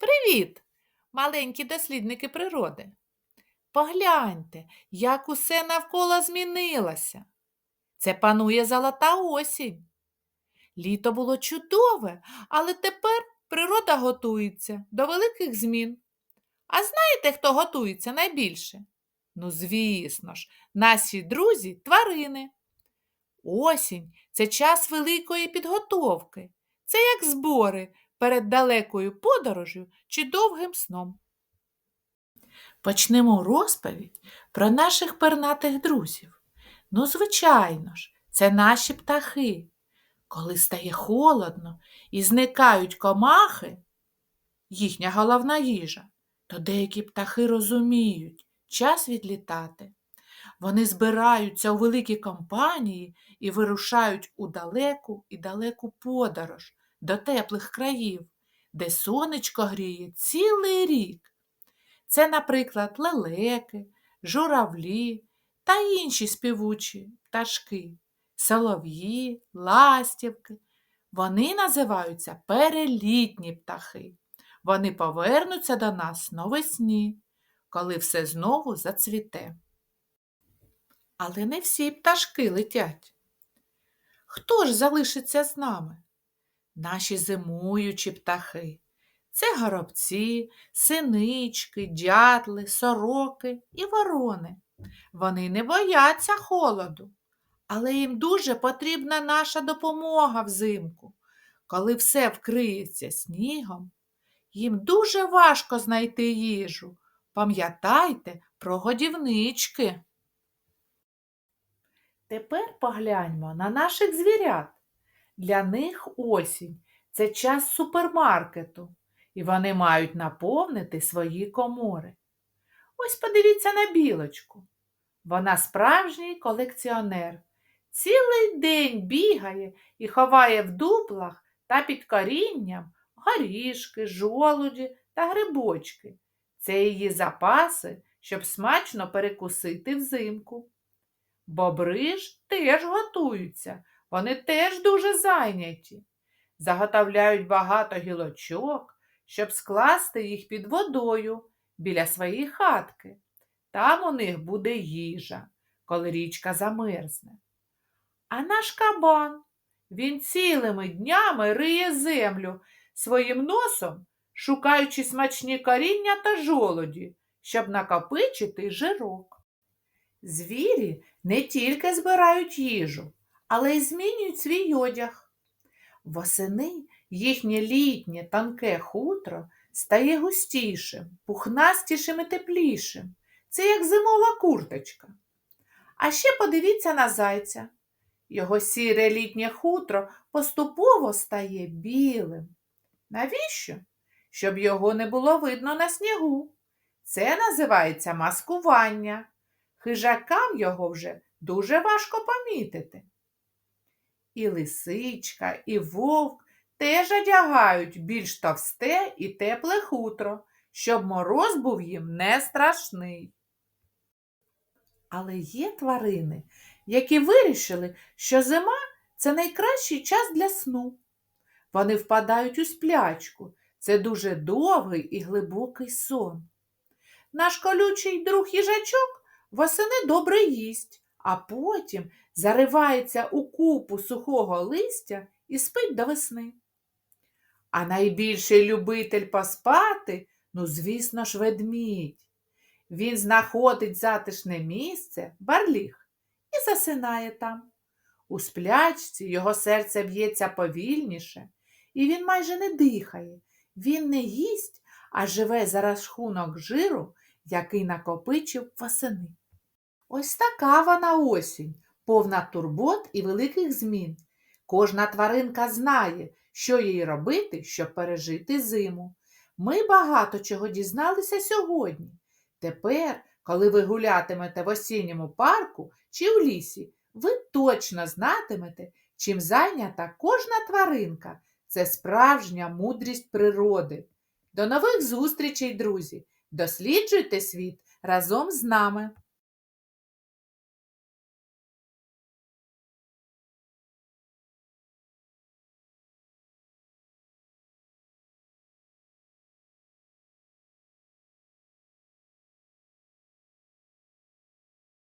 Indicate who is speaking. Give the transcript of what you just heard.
Speaker 1: Привіт, маленькі дослідники природи. Погляньте, як усе навколо змінилося. Це панує золота осінь. Літо було чудове, але тепер природа готується до великих змін. А знаєте, хто готується найбільше? Ну, звісно ж, наші друзі тварини. Осінь це час великої підготовки. Це як збори перед далекою подорожю чи довгим сном. Почнемо розповідь про наших пернатих друзів. Ну, звичайно ж, це наші птахи. Коли стає холодно і зникають комахи, їхня головна їжа, то деякі птахи розуміють час відлітати. Вони збираються у великі компанії і вирушають у далеку і далеку подорож до теплих країв, де сонечко гріє цілий рік. Це, наприклад, лелеки, журавлі та інші співучі пташки, солов'ї, ластівки. Вони називаються перелітні птахи. Вони повернуться до нас навесні, коли все знову зацвіте. Але не всі пташки летять. Хто ж залишиться з нами? Наші зимуючі птахи. Це горобці, синички, дятли, сороки і ворони. Вони не бояться холоду, але їм дуже потрібна наша допомога взимку. Коли все вкриється снігом, їм дуже важко знайти їжу. Пам'ятайте про годівнички. Тепер погляньмо на наших звірят. Для них осінь це час супермаркету, і вони мають наповнити свої комори. Ось подивіться на білочку. Вона справжній колекціонер. Цілий день бігає і ховає в дуплах та під корінням горішки, жолуді та грибочки. Це її запаси, щоб смачно перекусити взимку. Бобри ж теж готуються, вони теж дуже зайняті. Заготовляють багато гілочок, щоб скласти їх під водою біля своєї хатки. Там у них буде їжа, коли річка замерзне. А наш кабан, він цілими днями риє землю своїм носом, шукаючи смачні коріння та жолоді, щоб накопичити жирок. Звірі не тільки збирають їжу, але й змінюють свій одяг. Восени їхнє літнє тонке хутро стає густішим, пухнастішим і теплішим. Це як зимова курточка. А ще подивіться на зайця. Його сіре літнє хутро поступово стає білим. Навіщо? Щоб його не було видно на снігу. Це називається маскування. Хижакам його вже дуже важко помітити. І лисичка, і вовк теж одягають більш товсте і тепле хутро, щоб мороз був їм не страшний. Але є тварини, які вирішили, що зима це найкращий час для сну. Вони впадають у сплячку. Це дуже довгий і глибокий сон. Наш колючий друг їжачок восени добре їсть, а потім заривається у купу сухого листя і спить до весни. А найбільший любитель поспати, ну, звісно ж, ведмідь. Він знаходить затишне місце, барліг, і засинає там. У сплячці його серце б'ється повільніше, і він майже не дихає. Він не їсть, а живе за рахунок жиру, який накопичив восени. Ось така вона осінь, повна турбот і великих змін. Кожна тваринка знає, що їй робити, щоб пережити зиму. Ми багато чого дізналися сьогодні. Тепер, коли ви гулятимете в осінньому парку чи в лісі, ви точно знатимете, чим зайнята кожна тваринка. Це справжня мудрість природи. До нових зустрічей, друзі! Досліджуйте світ разом з нами!